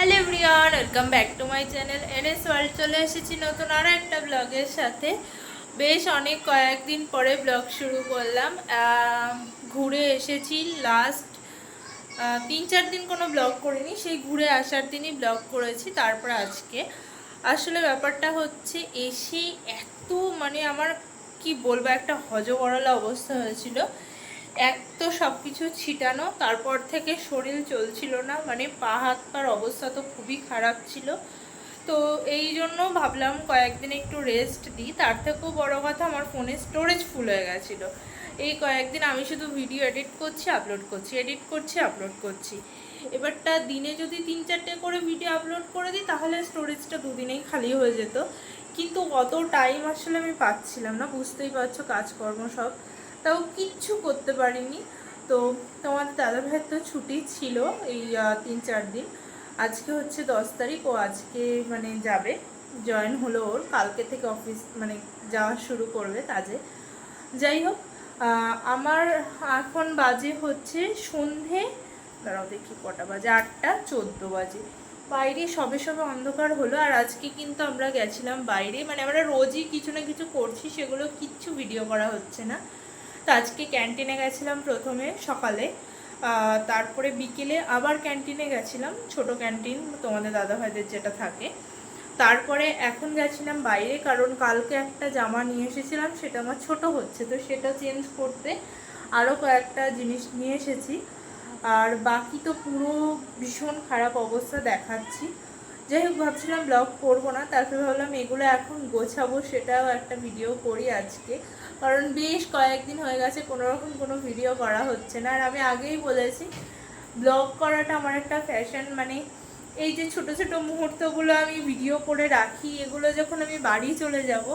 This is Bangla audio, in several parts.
Hello everyone welcome back to my channel NS world চলে এসেছি নতুন আরও একটা ব্লগের সাথে। বেশ অনেক কয়েকদিন পরে ব্লগ শুরু করলাম। ঘুরে এসেছি লাস্ট তিন চার দিন কোনো ব্লগ করিনি। সেই ঘুরে আসার দিনই ব্লগ করেছি, তারপর আজকে। আসলে ব্যাপারটা হচ্ছে এসে এত মানে আমার কি বলব, একটা হজবরলা অবস্থা হয়েছিল। এক তো সব কিছু ছিটানো, তারপর থেকে শরীর চলছিল না মানে পা হাত পার অবস্থা তো খুবই খারাপ ছিল। তো এই জন্য ভাবলাম কয়েকদিন একটু রেস্ট দিই। তার থেকেও বড় কথা আমার ফোনে স্টোরেজ ফুল হয়ে গেছিল। এই কয়েকদিন আমি শুধু ভিডিও এডিট করছি আপলোড করছি এডিট করছি আপলোড করছি। এবারটা দিনে যদি তিন চারটে করে ভিডিও আপলোড করে দিই, তাহলে স্টোরেজটা দুদিনেই খালি হয়ে যেত। কিন্তু অত টাইম আসলে আমি পাচ্ছিলাম না, বুঝতেই পারছ কাজকর্ম সব। তাও কিচ্ছু করতে পারিনি। তো তোমাদের দাদা ভাইয়ের তো ছুটি ছিল এই তিন চার দিন। আজকে হচ্ছে দশ তারিখ, ও আজকে মানে যাবে। জয়েন হলো ওর। কালকে থেকে অফিস মানে যাওয়া শুরু করবে কাজে। যাই হোক আমার এখন বাজে হচ্ছে সন্ধে, দাঁড়াও দেখি কটা বাজে, আটটা চোদ্দ বাজে। বাইরে সবে সবে অন্ধকার হলো, আর আজকে কিন্তু আমরা গেছিলাম বাইরে। মানে আমরা রোজই কিছু না কিছু করছি, সেগুলো কিচ্ছু ভিডিও করা হচ্ছে না। তো আজকে ক্যান্টিনে গেছিলাম প্রথমে সকালে। তারপরে বিকেলে আবার ক্যান্টিনে গেছিলাম, ছোট ক্যান্টিন তোমাদের দাদা ভাইদের যেটা থাকে। তারপরে এখন গেছিলাম বাইরে, কারণ কালকে একটা জামা নিয়ে এসেছিলাম, সেটা আমার ছোট হচ্ছে, তো সেটা চেঞ্জ করতে আরও কয়েকটা জিনিস নিয়ে এসেছি। আর বাকি তো পুরো ভীষণ খারাপ অবস্থা দেখাচ্ছি। যাই হোক, ভাবছিলাম ব্লগ করব না, তারপরে ভাবলাম এগুলো এখন গোছাবো, সেটাও একটা ভিডিও করি আজকে। কারণ বেশ কয়েকদিন হয়ে গেছে, কোনো রকম কোনো ভিডিও করা হচ্ছে না। আর আমি আগেই বলেছি ব্লগ করাটা আমার একটা ফ্যাশন মানে এই যে ছোট ছোট মুহূর্তগুলো আমি ভিডিও করে রাখি, এগুলো যখন আমি বাড়ি চলে যাব,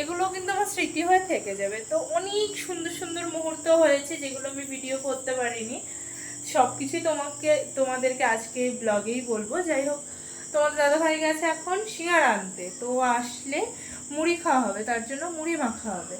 এগুলো কিন্তু আমার স্মৃতি হয়ে থেকে যাবে। তো অনেক সুন্দর সুন্দর মুহূর্ত হয়েছে যেগুলো আমি ভিডিও করতে পারিনি। সব কিছুই তোমাকে, তোমাদেরকে আজকে ব্লগেই বলব। যাই হোক, তোমাদের দাদাভাই গেছে এখন শিয়ার আনতে। তো আসলে মুড়ি খাওয়া হবে, তার জন্য মুড়ি মাখা হবে।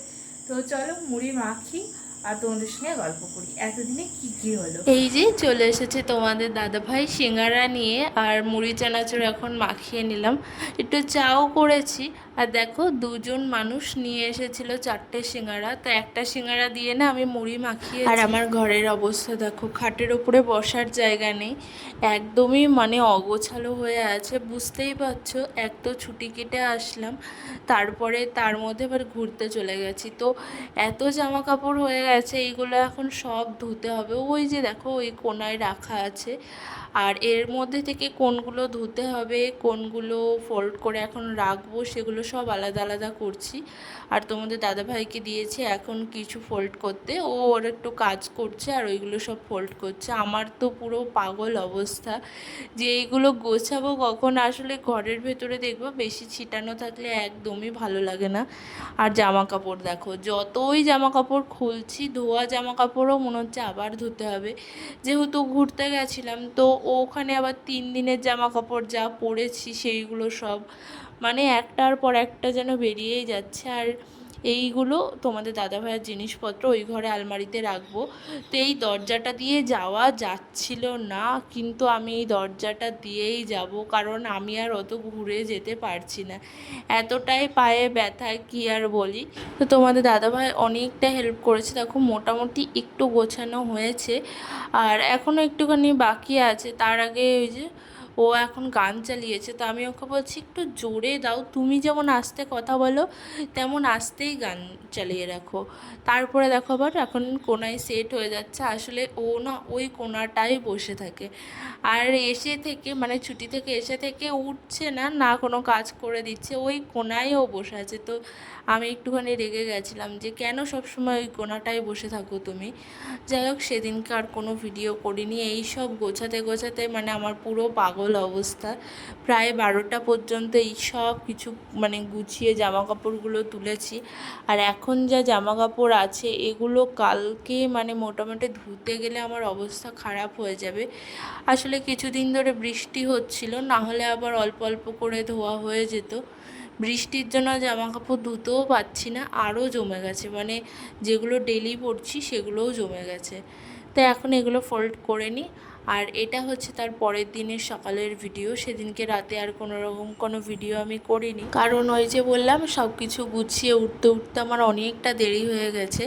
তো চলো মুড়ি মাখি। আর তোমাদের সঙ্গে গল্প করি। এতদিনে কি কি হলো? এই যে চলে এসেছে তোমাদের দাদাভাই সিঙ্গারা নিয়ে আর মুড়ি চানাচুর এখন মাখিয়ে নিলাম। একটু চাও করেছি আর দেখো দুজন মানুষ নিয়ে এসেছিল চারটে সিঙ্গারা। তো একটা সিঙ্গারা দিয়ে না আমি মুড়ি মাখিয়ে আর আমার ঘরের অবস্থা দেখো খাটের ওপরে বসার জায়গা নেই। একদমই মানে অগোছালো হয়ে আছে বুঝতেই পারছ। এক তো ছুটি কেটে আসলাম তারপরে তার মধ্যে আবার ঘুরতে চলে গেছি। তো এত জামা কাপড় হয়ে গেছে এইগুলো এখন সব ধুতে হবে। ওই যে দেখো ওই কোনায় রাখা আছে। আর এর মধ্যে থেকে কোনগুলো ধুতে হবে, কোনগুলো ফোল্ড করে এখন রাখব, সেগুলো সব আলাদা আলাদা করছি। আর তোমাদের দাদাভাইকে দিয়েছি এখন কিছু ফোল্ড করতে। ও ওর একটু কাজ করছে আর ওইগুলো সব ফোল্ড করছে। আমার তো পুরো পাগল অবস্থা যে এইগুলো গোছাবো কখন। আসলে ঘরের ভেতরে দেখব বেশি ছিটানো থাকলে একদমই ভালো লাগে না। আর জামা কাপড় দেখো, যতই জামা কাপড় খুলছি, ধোয়া জামা কাপড়ও মনে হচ্ছে আবার ধুতে হবে। যেহেতু ঘুরতে গেছিলাম, তো ওখানে আবার তিন দিনের জামা কাপড় যা পরেছি সেইগুলো সব। মানে একটার পর একটা যেন বেরিয়েই যাচ্ছে। আর এইগুলো তোমাদের দাদাভাইয়ের জিনিসপত্র ওই ঘরে আলমারিতে রাখব। তো এই দরজাটা দিয়ে যাওয়া যাচ্ছিল না, কিন্তু আমি এই দরজাটা দিয়েই যাব, কারণ আমি আর অত ঘুরে যেতে পারছি না। এতটাই পায়ে ব্যথা কি আর বলি? তো তোমাদের দাদাভাই অনেকটা হেল্প করেছে। দেখো, মোটামুটি একটু গোছানো হয়েছে। আর এখনও একটুখানি বাকি আছে। তার আগে ওই যে ও এখন গান চালিয়েছে, তো আমি ওকে বলছি, একটু জোরে দাও, তুমি যেমন আস্তে কথা বলো, তেমন আস্তেই গান চালিয়ে রাখো। তারপরে দেখো আবার এখন কোনায় সেট হয়ে যাচ্ছে, আসলে ও না ওই কোনাটাই বসে থাকে। আর এসে থেকে মানে ছুটি থেকে এসে থেকে উঠছে না না কোনো কাজ করে দিচ্ছে, ওই কোনায় ও বসে আছে। তো আমি একটুখানি রেগে গেছিলাম যে, কেন সবসময় ওই কোনাটায় বসে থাকো তুমি? যাই হোক সেদিনকে আর কোনো ভিডিও করিনি এই সব গোছাতে গোছাতে মানে আমার পুরো পাগল অবস্থা। প্রায় বারোটা পর্যন্ত এই সব কিছু মানে গুছিয়ে জামা কাপড়গুলো তুলেছি। আর এখন যা জামা কাপড় আছে, এগুলো কালকে মানে মোটামুটি ধুতে গেলে আমার অবস্থা খারাপ হয়ে যাবে। আসলে কিছুদিন ধরে বৃষ্টি হচ্ছিল, না হলে আবার অল্প অল্প করে ধোয়া হয়ে যেত। বৃষ্টির জন্য জামা কাপড় ধুতেও পাচ্ছি না, আরও জমে গেছে। মানে যেগুলো ডেলি পরছি, সেগুলোও জমে গেছে। তো এখন এগুলো ফোল্ড করে নিই। আর এটা হচ্ছে তার পরের দিনের সকালের ভিডিও সেদিনকে রাতে আর কোনো রকম কোনো ভিডিও আমি করিনি। কারণ ওই যে বললাম সব কিছু গুছিয়ে উঠতে উঠতে আমার অনেকটা দেরি হয়ে গেছে।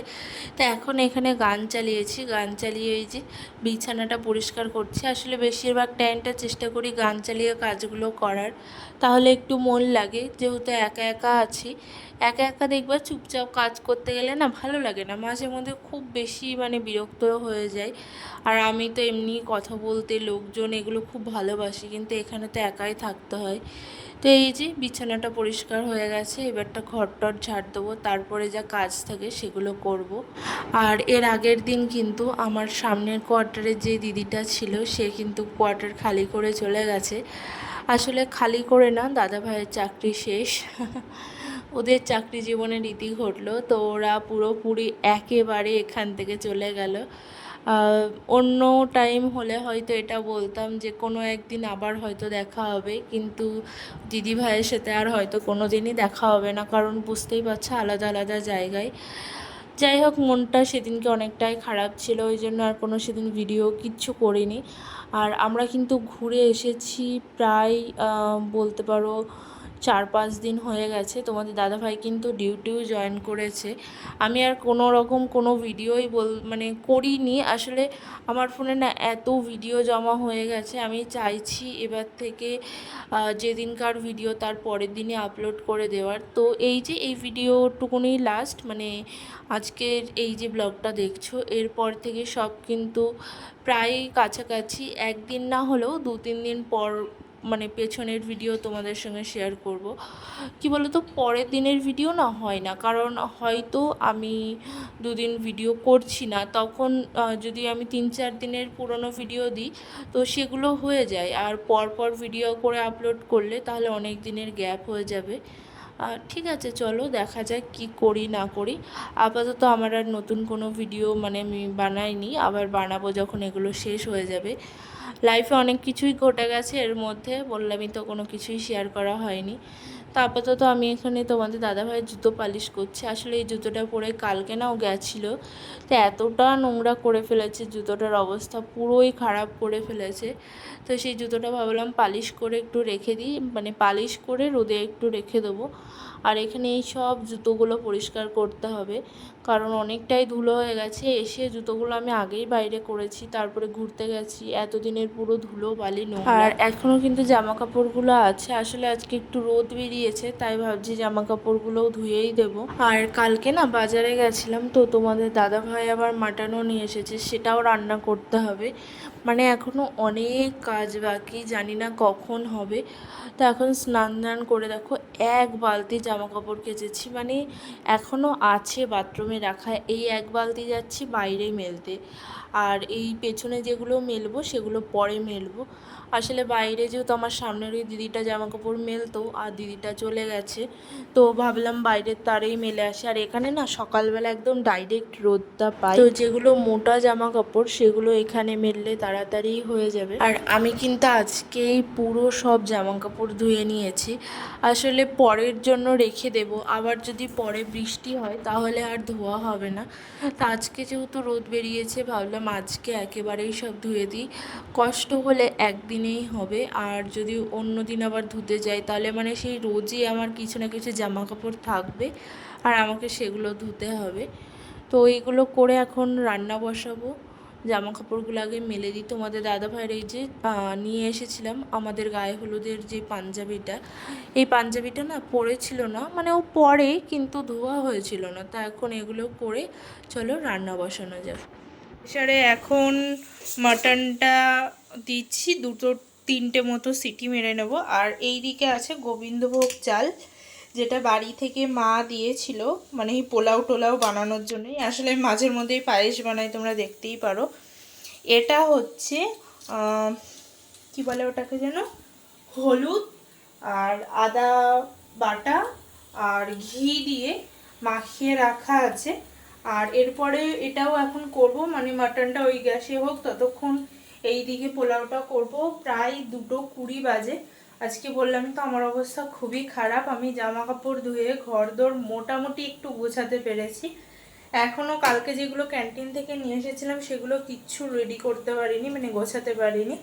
তা এখন এখানে গান চালিয়েছি। গান চালিয়ে এই যে বিছানাটা পরিষ্কার করছি। আসলে বেশিরভাগ টাইমটা চেষ্টা করি গান চালিয়ে কাজগুলো করার। তাহলে একটু মন লাগে, যেহেতু একা একা আছি। একা একা দেখবা চুপচাপ কাজ করতে গেলে না ভালো লাগে না। মাঝে মধ্যে খুব বেশি মানে বিরক্ত হয়ে যায়। আর আমি তো এমনি কথা বলতে লোকজন এগুলো খুব ভালোবাসি, কিন্তু এখানে তো একাই থাকতে হয়। তো এই যে বিছানাটা পরিষ্কার হয়ে গেছে, এবারটা ঘর টর ঝাড় দেবো, তারপরে যা কাজ থাকে সেগুলো করব। আর এর আগের দিন কিন্তু আমার সামনের কোয়ার্টারে যে দিদিটা ছিল, সে কিন্তু কোয়ার্টার খালি করে চলে গেছে। আসলে খালি করে না দাদা ভাইয়ের চাকরি শেষ। ওদের চাকরি জীবনের রীতি ঘটলো, তো ওরা পুরোপুরি একেবারে এখান থেকে চলে গেল। অন্য টাইম হলে হয়তো এটা বলতাম যে, কোনো একদিন আবার হয়তো দেখা হবে, কিন্তু দিদি ভাইয়ের সাথে আর হয়তো কোনো দিনই দেখা হবে না, কারণ বুঝতেই পারছ আলাদা আলাদা জায়গায়। যাই হোক, মনটা সেদিনকে অনেকটাই খারাপ ছিল, ওই জন্য আর কোনো সেদিন ভিডিও কিচ্ছু করিনি। আর আমরা কিন্তু ঘুরে এসেছি প্রায় বলতে পারো চার পাঁচ দিন হয়ে গেছে। তোমাদের দাদাভাই কিন্তু ডিউটিও জয়েন করেছে। আমি আর কোনো রকম কোনো ভিডিওই বল মানে করিনি। আসলে আমার ফোনে না এত ভিডিও জমা হয়ে গেছে। আমি চাইছি এবার থেকে যেদিনকার ভিডিও তার পরের দিনে আপলোড করে দেওয়ার। তো এই যে এই ভিডিওটুকুনি লাস্ট মানে আজকের এই যে ব্লগটা দেখছ, এরপর থেকে সব কিন্তু প্রায় কাছাকাছি। একদিন না হলেও দু তিন দিন পর মানে পেছনের ভিডিও তোমাদের সঙ্গে শেয়ার করব। কি তো পরের দিনের ভিডিও না হয় না। কারণ হয়তো আমি দুদিন ভিডিও করছি না। তখন যদি আমি তিন চার দিনের পুরনো ভিডিও দিই, তো সেগুলো হয়ে যায়। আর পর পর ভিডিও করে আপলোড করলে তাহলে অনেক দিনের গ্যাপ হয়ে যাবে। ঠিক আছে, চলো দেখা যাক কি করি, না করি। আপাতত আমার আর নতুন কোনো ভিডিও মানে আমি বানাইনি। আবার বানাবো যখন এগুলো শেষ হয়ে যাবে। লাইফে অনেক কিছুই ঘটে গেছে, এর মধ্যে বললামই তো কোনো কিছুই শেয়ার করা হয়নি। তো আপাতত আমি এখানে তোমাদের দাদাভাইয়ের জুতো পালিশ করছি। আসলে এই জুতোটা পরে কালকে নাও গেছিল। তো এতটা নোংরা করে ফেলেছে, জুতোটার অবস্থা পুরোই খারাপ করে ফেলেছে। তো সেই জুতোটা ভাবলাম পালিশ করে একটু রেখে দিই মানে পালিশ করে রোদে একটু রেখে দেবো। আর এখানে এই সব জুতোগুলো পরিষ্কার করতে হবে। কারণ অনেকটাই ধুলো হয়ে গেছে। এসে জুতোগুলো আমি আগেই বাইরে করেছি তারপরে ঘুরতে গেছি। এতদিনের পুরো ধুলো বালি নোংরা। আর এখনও কিন্তু জামা কাপড়গুলো আছে। আসলে আজকে একটু রোদ বেরিয়েছে তাই ভাবছি জামা কাপড়গুলোও ধুয়েই দেবো। আর কালকে না বাজারে গেছিলাম তো তোমাদের দাদা ভাই আবার মাটনও নিয়ে এসেছে সেটাও রান্না করতে হবে। মানে এখনও অনেক কাজ বাকি জানি না কখন হবে। তো এখন স্নান দান করে দেখো এক বালতি জামা কাপড় কেচেছি। মানে এখনও আছে বাথরুমে রাখা এই এক বালতি যাচ্ছি বাইরে মেলতে। আর এই পেছনে যেগুলো মেলবো, সেগুলো পরে মেলবো। আসলে বাইরে যেহেতু আমার সামনের ওই দিদিটা জামা কাপড় মেলতো আর দিদিটা চলে গেছে, তো ভাবলাম বাইরের তারেই মেলে আসে। আর এখানে না সকালবেলা একদম ডাইরেক্ট রোদটা পাই। তো যেগুলো মোটা জামা কাপড় সেগুলো এখানে মেললে তাড়াতাড়ি হয়ে যাবে। আর আমি কিন্তু আজকেই পুরো সব জামা কাপড় ধুয়ে নিয়েছি। আসলে পরের জন্য রেখে দেব। আবার যদি পরে বৃষ্টি হয়, তাহলে আর ধোয়া হবে না। তা আজকে যেহেতু রোদ বেরিয়েছে, ভাবলাম আজকে একেবারেই সব ধুয়ে দিই। কষ্ট হলে একদিনেই হবে। আর যদি অন্য দিন আবার ধুতে যাই, তাহলে মানে সেই রোজই আমার কিছু না কিছু জামা কাপড় থাকবে আর আমাকে সেগুলো ধুতে হবে। তো এইগুলো করে এখন রান্না বসাবো। জামা কাপড়গুলো আগে মেলে দিই। তোমাদের দাদা ভাইয়ের এই যে নিয়ে এসেছিলাম, আমাদের গায়ে হলুদের যে পাঞ্জাবিটা, এই পাঞ্জাবিটা না পরেছিল না মানে ও পরে কিন্তু ধোয়া হয়েছিল না। তা এখন এগুলো করে চলো রান্না বসানো যাক। প্রেশারে এখন মাটনটা দিচ্ছি, দুটো তিনটে মতো সিটি মেরে নেব। আর এই দিকে আছে গোবিন্দভোগ চাল, যেটা বাড়ি থেকে মা দিয়েছিল মানে এই পোলাও টোলাও বানানোর জন্যই। আসলে মাঝের মধ্যেই পায়েস বানাই, তোমরা দেখতেই পারো। এটা হচ্ছে কি বলে ওটাকে যেন? হলুদ আর আদা বাটা আর ঘি দিয়ে মাখিয়ে রাখা আছে। আর এরপরে এটাও এখন করব মানে মাটনটা ওই গ্যাসে হোক ততক্ষণ এই দিকে পোলাওটা করব, প্রায় দুটো কুড়ি বাজে। আজকে বললাম তো আমার অবস্থা খুবই খারাপ, আমি জামা কাপড় ধুয়ে ঘর দোর মোটামুটি একটু গোছাতে পেরেছি। এখনও কালকে যেগুলো ক্যান্টিন থেকে নিয়ে এসেছিলাম সেগুলো কিচ্ছু রেডি করতে পারিনি মানে গোছাতে পারিনি।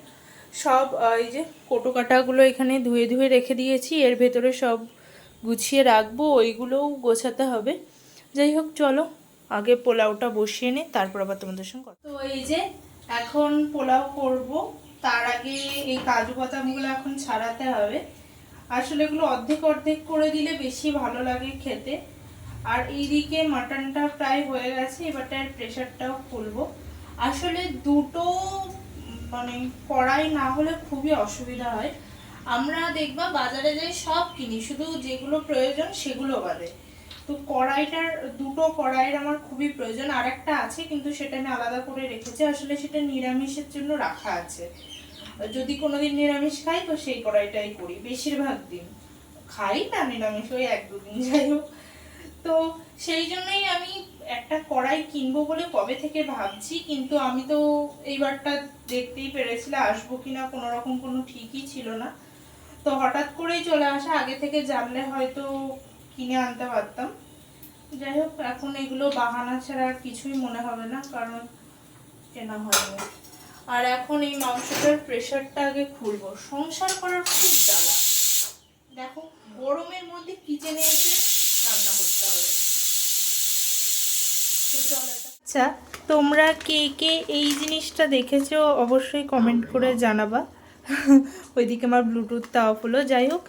সব এই যে কোটো কাটাগুলো এখানে ধুয়ে ধুয়ে রেখে দিয়েছি, এর ভেতরে সব গুছিয়ে রাখব, ওইগুলোও গোছাতে হবে। যাই হোক, চলো। আগে পোলাওটা বসিয়ে নে, তারপর আবার তোমাদের সঙ্গে তো এই যে এখন পোলাও করব, তার আগে এই কাজু বাদামগুলো এখন ছাড়াতে হবে। আসলে এগুলো অর্ধেক অর্ধেক করে দিলে বেশি ভালো লাগে খেতে। আর এইদিকে মাটনটা প্রায় হয়ে গেছে এবারটার প্রেশারটাও খুলবো। আসলে দুটো মানে কড়াই না হলে খুবই অসুবিধা হয়। আমরা দেখবা বাজারে যাই সব কিনি, শুধু যেগুলো প্রয়োজন সেগুলো বাদে। তো কড়াইটার, দুটো কড়াইয়ের আমার খুবই প্রয়োজন। আর একটা আছে, কিন্তু সেটা আমি আলাদা করে রেখেছি। আসলে সেটা নিরামিষের জন্য রাখা আছে। যদি কোনোদিন নিরামিষ খাই, তো সেই কড়াইটাই করি। বেশিরভাগ দিন। খাই না, নিরামিষ ওই এক দুদিন, যাই হোক। তো সেই জন্যই আমি একটা কড়াই কিনবো বলে কবে থেকে ভাবছি, কিন্তু আমি তো এইবারটা দেখতেই পেরেছিলাম, আসব কিনা কোনো রকম কোনো ঠিকই ছিল না। তো হঠাৎ করেই চলে আসা, আগে থেকে জানলে হয়তো কিনে আনতে পারতাম। যাই হোক এখন এগুলো বাহানা ছাড়া আর কিছুই মনে হবে না কারণ কেনা হয়নি। আর এখন এই মাংসটার প্রেশারটা আগে খুলবো। সংসার করার খুব জ্বালা। দেখো গরমের মধ্যে কিচেনে এসে রান্না করতে হবে। তো চলো আচ্ছা তোমরা কে কে এই জিনিসটা দেখেছ অবশ্যই কমেন্ট করে জানাবা। ওইদিকে আমার ব্লুটুথটা অফ হলো। যাই হোক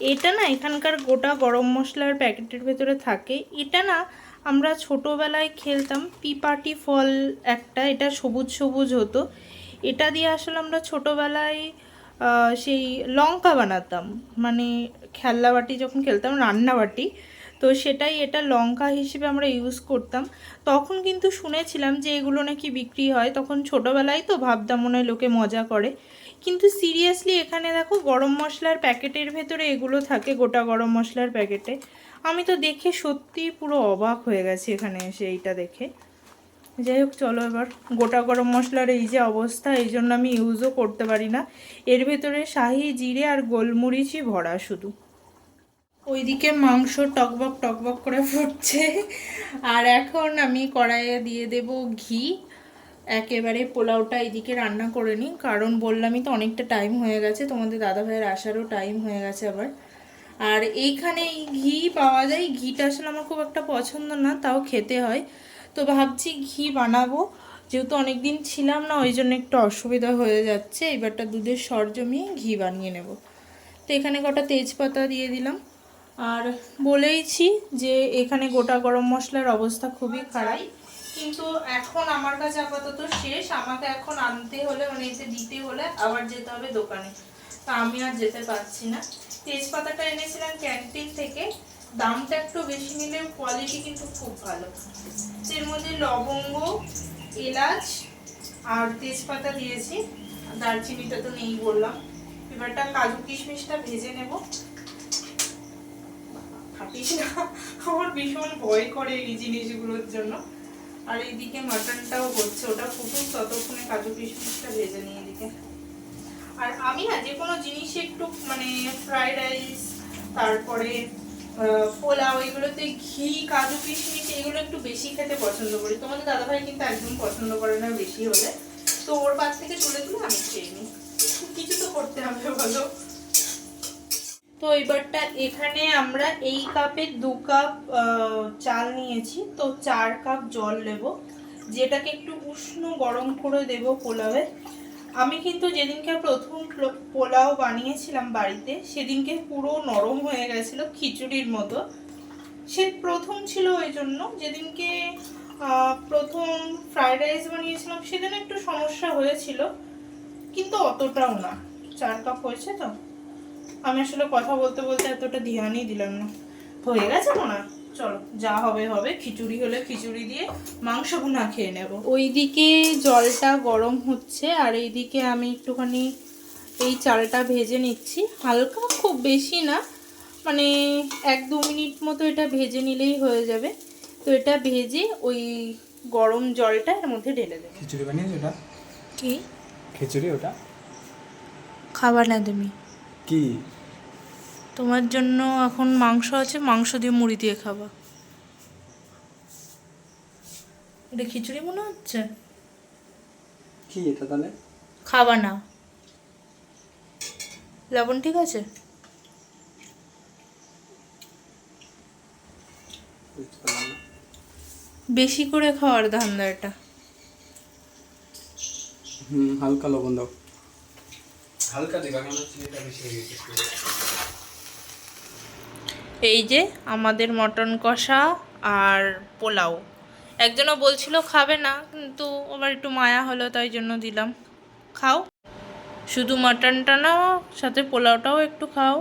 এটা না এখানকার গোটা গরম মশলার প্যাকেটের ভেতরে থাকে। এটা না আমরা ছোটোবেলায় খেলতাম, পিপাটি ফল একটা, এটা সবুজ সবুজ হতো। এটা দিয়ে আসলে আমরা ছোটোবেলায় সেই লঙ্কা বানাতাম। মানে খেলনা বাটি যখন খেলতাম, রান্না বাটি, তো সেটাই এটা লঙ্কা হিসেবে আমরা ইউজ করতাম। তখন কিন্তু শুনেছিলাম যে এগুলো নাকি বিক্রি হয়। তখন ছোটোবেলায় তো ভাবতাম মনে হয় লোকে মজা করে। কিন্তু সিরিয়াসলি এখানে দেখো গরম মশলার প্যাকেটের ভেতরে এগুলো থাকে, গোটা গরম মশলার প্যাকেটে। আমি তো দেখে সত্যিই পুরো অবাক হয়ে গেছি এখানে এসে এইটা দেখে। যাই হোক, চলো এবার গোটা গরম মশলার এই যে অবস্থা, এই জন্য আমি ইউজও করতে পারি না। এর ভেতরে শাহি, জিরে আর গোলমরিচই ভরা শুধু। ওইদিকে মাংস টকবক টকবক করে ফুটছে। আর এখন আমি কড়াইয়ে দিয়ে দেব ঘি। একেবারে পোলাওটা এদিকে রান্না করে নিই। কারণ বললামই তো অনেকটা টাইম হয়ে গেছে, তোমাদের দাদা ভাইয়ের আসারও টাইম হয়ে গেছে আবার। আর এইখানে ঘি পাওয়া যায়। ঘিটা আসলে আমার খুব একটা পছন্দ না, তাও খেতে হয়। তো ভাবছি ঘি বানাবো। যেহেতু অনেক দিন ছিলাম না, ওই জন্য একটু অসুবিধা হয়ে যাচ্ছে। এবারটা দুধের সর জমিয়ে ঘি বানিয়ে নেব। তো এখানে কটা তেজপাতা দিয়ে দিলাম। আর বলেইছি যে এখানে গোটা গরম মশলার অবস্থা খুবই খারাপ। কিন্তু এখন আমার কাছে আপাতত শেষ। আমাকে এখন আনতে হলে মানে এসে দিতে হলে আবার যেতে হবে দোকানে। তা আমি আর যেতে পারছি না। তেজপাতাটা এনেছিলাম ক্যান্টিন থেকে। দামটা একটু বেশি নিলেও কোয়ালিটি কিন্তু খুব ভালো। এর মধ্যে লবঙ্গ, এলাচ আর তেজপাতা দিয়েছি। দারচিনিটা তো নেই বললাম। এবারটা কাজু কিশমিশটা ভেজে নেব। থাকিস না। আমার ভীষণ ভয় করে এই জিনিসগুলোর জন্য। আর এইদিকে মাটনটাও হচ্ছে, ওটা ফুটুক ততক্ষণে কাজু কিশমিশটা ভেজে নিই এদিকে। আর আমি না যে কোনো জিনিস একটু মানে ফ্রাইড রাইস তারপরে পোলাও, এগুলোতে ঘি, কাজু কিশমিশ, এগুলো একটু বেশি খেতে পছন্দ করি। তোমাদের দাদাভাই কিন্তু একদম পছন্দ করে না বেশি হলে। তো ওর পাশ থেকে তুলে তুলে আমি খেয়ে নিই। কিছু তো করতে হবে বলো। তো এবারটা এখানে আমরা এই কাপে দু কাপ চাল নিয়েছি। তো চার কাপ জল নেব। যেটাকে একটু উষ্ণ গরম করে দেব পোলাওয়ে। আমি কিন্তু যেদিনকে প্রথম পোলাও বানিয়েছিলাম বাড়িতে, সেদিনকে পুরো নরম হয়ে গেছিল খিচুড়ির মতো। সে প্রথম ছিল ওই জন্য। যেদিনকে প্রথম ফ্রাইড রাইস বানিয়েছিলাম, সেদিন একটু সমস্যা হয়েছিল। কিন্তু অতটাও না। চার কাপ হয়েছে তো? আমি আসলে কথা বলতে বলতে এতটা ধ্যানই দিলাম না। হয়ে গেছে মনে? চলো যা হবে হবে খিচুড়ি হলে খিচুড়ি দিয়ে মাংস ভুনা খেয়ে নেব। ওইদিকে জলটা গরম হচ্ছে আর এইদিকে আমি একটুখানি এই চালটা ভেজে নিচ্ছি। হালকা খুব বেশি না মানে এক দু মিনিট মতো এটা ভেজে নিলেই হয়ে যাবে। তো এটা ভেজে ওই গরম জলটা এর মধ্যে ঢেলে দেবে। খিচুড়ি বানিয়েছো ওটা কি? খিচুড়ি ওটা? খাবার না তুমি। কি? তোমার জন্য এখন মাংস আছে মাংস দিয়ে মুড়ি দিয়ে খাবা। এটা খিচুড়ি মনে হচ্ছে? কি এটা তাহলে? খাবা না। লবণ ঠিক আছে। বেশি করে খাওয়ার ধান্দা এটা। হুম হালকা লবণ দাও। হালকা চিনিটা বেশি হয়ে গেছে এই যে আমাদের মটন কষা আর পোলাও। একজনও বলছিল খাবে না, কিন্তু আবার একটু মায়া হলো, তাই জন্য দিলাম। খাও। শুধু মটনটা না সাথে পোলাওটাও একটু খাও।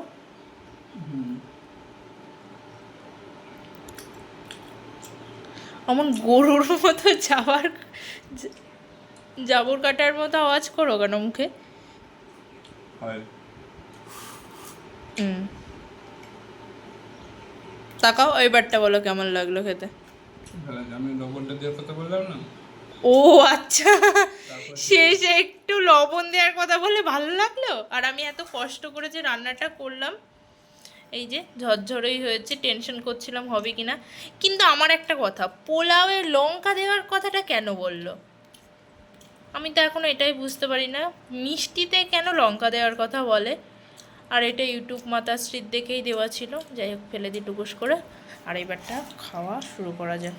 অমন গরুর মতো যাওয়ার জাবর কাটার মতো আওয়াজ করো কেন মুখে? তাকাও এবারটা বলো কেমন লাগল খেতে? আমি লবণটা দেওয়ার কথা বললাম না? ও আচ্ছা। শেষে একটু লবণ দেওয়ার কথা বলে ভালো লাগল? আর আমি এত কষ্ট করে যে রান্নাটা করলাম এই যে ঝরঝরেই হয়েছে টেনশন করছিলাম হবে কিনা। কিন্তু আমার একটা কথা পোলাওয়ে লঙ্কা দেওয়ার কথাটা কেন বলল? আমি তো এখনও এটাই বুঝতে পারি না। মিষ্টিতে কেন লঙ্কা দেওয়ার কথা বলে? আর এটা ইউটিউব মাতাশ্রীর দেখেই দেওয়া ছিল। যাই হোক, ফেলে দিই টুকুস করে। আর এবারটা খাওয়া শুরু করা যায়